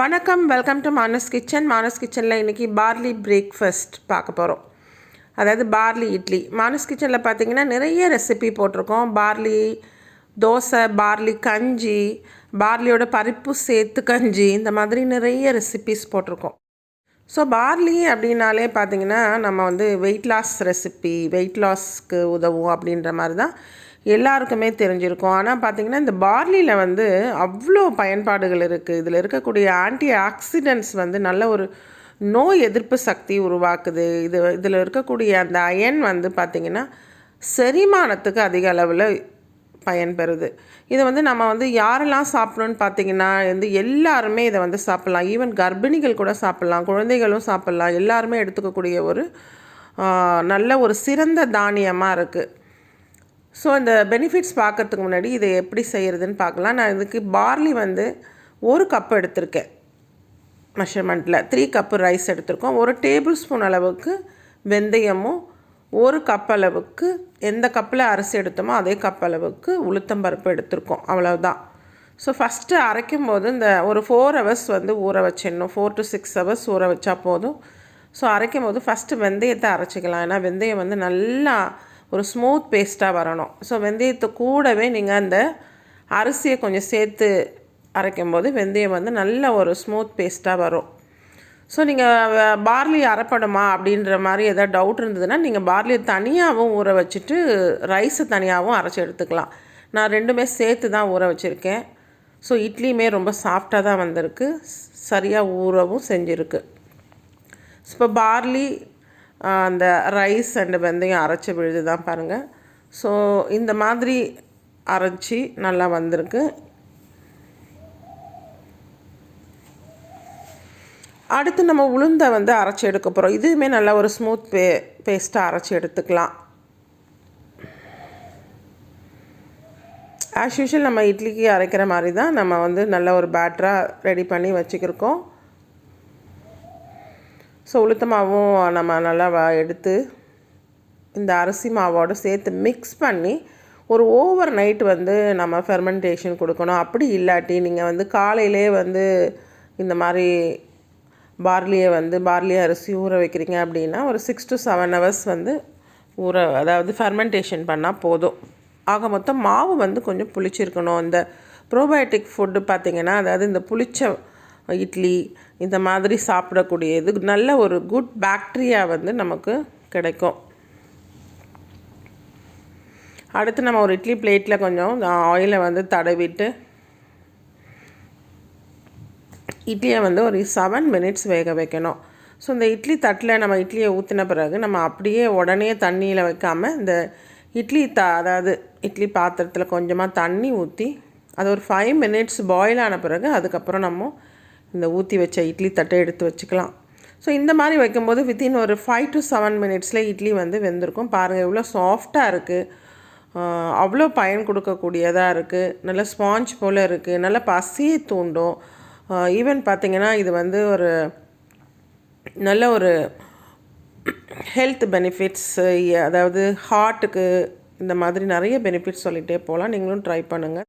வணக்கம் welcome to Manas kitchen Manas கிச்சனில் இன்றைக்கி பார்லி பிரேக்ஃபாஸ்ட் பார்க்க போகிறோம் அதாவது பார்லி இட்லி. மானஸ் கிச்சனில் பார்த்தீங்கன்னா நிறைய ரெசிபி போட்டிருக்கோம். பார்லி தோசை பார்லி கஞ்சி பார்லியோட பருப்பு சேர்த்து கஞ்சி இந்த மாதிரி நிறைய ரெசிபிஸ் போட்டிருக்கோம். ஸோ பார்லி அப்படின்னாலே பார்த்தீங்கன்னா நம்ம வந்து வெயிட் லாஸ் ரெசிபி வெயிட் லாஸ்க்கு உதவும் அப்படின்ற மாதிரி தான் எல்லாருக்குமே தெரிஞ்சிருக்கும். ஆனால் பார்த்திங்கன்னா இந்த பார்லியில் வந்து அவ்வளோ பயன்பாடுகள் இருக்குது இதில் இருக்கக்கூடிய ஆன்டி ஆக்சிடென்ட்ஸ் வந்து நல்ல ஒரு நோய் எதிர்ப்பு சக்தி உருவாக்குது. இது இதில் இருக்கக்கூடிய அந்த அயன் வந்து பார்த்திங்கன்னா செரிமானத்துக்கு அதிக அளவில் பயன்பெறுது. இதை வந்து நம்ம வந்து யாரெல்லாம் சாப்பிடணும்னு பார்த்தீங்கன்னா வந்து எல்லாருமே இதை வந்து சாப்பிட்லாம். ஈவன் கர்ப்பிணிகள் கூட சாப்பிட்லாம். குழந்தைகளும் சாப்பிட்லாம். எல்லாருமே எடுத்துக்கக்கூடிய ஒரு நல்ல ஒரு சிறந்த தானியமாக இருக்குது ஸோ இந்த பெனிஃபிட்ஸ் பார்க்குறதுக்கு முன்னாடி இதை எப்படி செய்கிறதுன்னு பார்க்கலாம். நான் இதுக்கு பார்லி வந்து ஒரு கப் எடுத்திருக்கேன். மெஷர்மெண்ட்டில் த்ரீ கப்பு ரைஸ் எடுத்திருக்கோம். ஒரு டேபிள் ஸ்பூன் அளவுக்கு வெந்தயமும் ஒரு கப் அளவுக்கு எந்த கப்பில் அரிசி எடுத்தோமோ அதே கப் அளவுக்கு உளுத்தம்பருப்பு எடுத்திருக்கோம். அவ்வளோதான் ஸோ ஃபஸ்ட்டு அரைக்கும் போது இந்த ஒரு ஃபோர் ஹவர்ஸ் வந்து ஊற வச்சிடணும். ஃபோர் டு சிக்ஸ் ஹவர்ஸ் ஊற வச்சா போதும். ஸோ அரைக்கும் போது ஃபஸ்ட்டு வெந்தயத்தை அரைச்சிக்கலாம். ஏன்னா வெந்தயம் வந்து நல்லா ஒரு ஸ்மூத் பேஸ்ட்டாக வரணும். ஸோ வெந்தயத்தை கூடவே நீங்கள் அந்த அரிசியை கொஞ்சம் சேர்த்து அரைக்கும் போது வெந்தயம் வந்து நல்ல ஒரு ஸ்மூத் பேஸ்ட்டாக வரும். ஸோ நீங்கள் பார்லி அரைப்படமா அப்படின்ற மாதிரி எதாவது டவுட் இருந்ததுன்னா நீங்கள் பார்லியை தனியாகவும் ஊற வச்சுட்டு ரைஸை தனியாகவும் அரைச்சி எடுத்துக்கலாம். நான் ரெண்டுமே சேர்த்து தான் ஊற வச்சுருக்கேன். ஸோ இட்லியுமே ரொம்ப சாஃப்டாக தான் வந்திருக்கு. சரியாக ஊறவும் செஞ்சுருக்கு. இப்போ பார்லி அந்த ரைஸ் அண்டு வெந்தயம் அரைச்ச விழுது தான் பாருங்கள் ஸோ இந்த மாதிரி அரைச்சி நல்லா வந்திருக்கு. அடுத்து நம்ம உளுந்தை வந்து அரைச்சி எடுக்க போகிறோம் இதுவுமே நல்லா ஒரு ஸ்மூத் பே பேஸ்ட்டாக அரைச்சி எடுத்துக்கலாம். ஆஸ் யூஷுவல் நம்ம இட்லிக்கு அரைக்கிற மாதிரி தான் நம்ம வந்து நல்ல ஒரு பேட்டராக ரெடி பண்ணி வச்சுக்கிருக்கோம். ஸோ உளுத்த மாவும் நம்ம நல்லா எடுத்து இந்த அரிசி மாவோடு சேர்த்து மிக்ஸ் பண்ணி ஒரு ஓவர் நைட் வந்து நம்ம ஃபெர்மெண்டேஷன் கொடுக்கணும். அப்படி இல்லாட்டி நீங்கள் வந்து காலையிலே வந்து இந்த மாதிரி பார்லியை வந்து பார்லி அரிசி ஊற வைக்கிறீங்க அப்படின்னா ஒரு சிக்ஸ் டு செவன் ஹவர்ஸ் வந்து ஊற அதாவது ஃபெர்மெண்டேஷன் பண்ணால் போதும். ஆக மொத்தம் மாவு வந்து கொஞ்சம் புளிச்சிருக்கணும். இந்த ப்ரோபயோட்டிக் ஃபுட்டு பார்த்திங்கன்னா அதாவது இந்த புளிச்ச இட்லி இந்த மாதிரி சாப்பிடக்கூடியது. நல்ல ஒரு குட் பாக்டீரியா வந்து நமக்கு கிடைக்கும். அடுத்து நம்ம ஒரு இட்லி பிளேட்டில் கொஞ்சம் ஆயிலை வந்து தடவிட்டு இட்லியை வந்து ஒரு செவன் மினிட்ஸ் வேக வைக்கணும். ஸோ இந்த இட்லி தட்டில் நம்ம இட்லியை ஊற்றின பிறகு நம்ம அப்படியே உடனே தண்ணியில் வைக்காமல் இந்த இட்லி த அதாவது இட்லி பாத்திரத்தில் கொஞ்சமாக தண்ணி ஊற்றி அது ஒரு ஃபைவ் மினிட்ஸ் பாயில் ஆன பிறகு அதுக்கப்புறம் நம்ம இந்த ஊற்றி வச்ச இட்லி தட்டை எடுத்து வச்சுக்கலாம். ஸோ இந்த மாதிரி வைக்கும்போது வித்தின் ஒரு ஃபைவ் டு செவன் மினிட்ஸில் இட்லி வந்து வெந்திருக்கும். பாருங்கள் இவ்வளோ சாஃப்டாக இருக்குது அவ்வளோ பயன் கொடுக்கக்கூடியதாக இருக்குது நல்ல ஸ்பாஞ்ச் போல் இருக்குது நல்ல பசியை தூண்டும். ஈவன் பார்த்திங்கன்னா இது வந்து ஒரு நல்ல ஒரு ஹெல்த் பெனிஃபிட்ஸ் அதாவது ஹார்ட்டுக்கு இந்த மாதிரி நிறைய பெனிஃபிட்ஸ் சொல்லிகிட்டே போகலாம். நீங்களும் ட்ரை பண்ணுங்கள்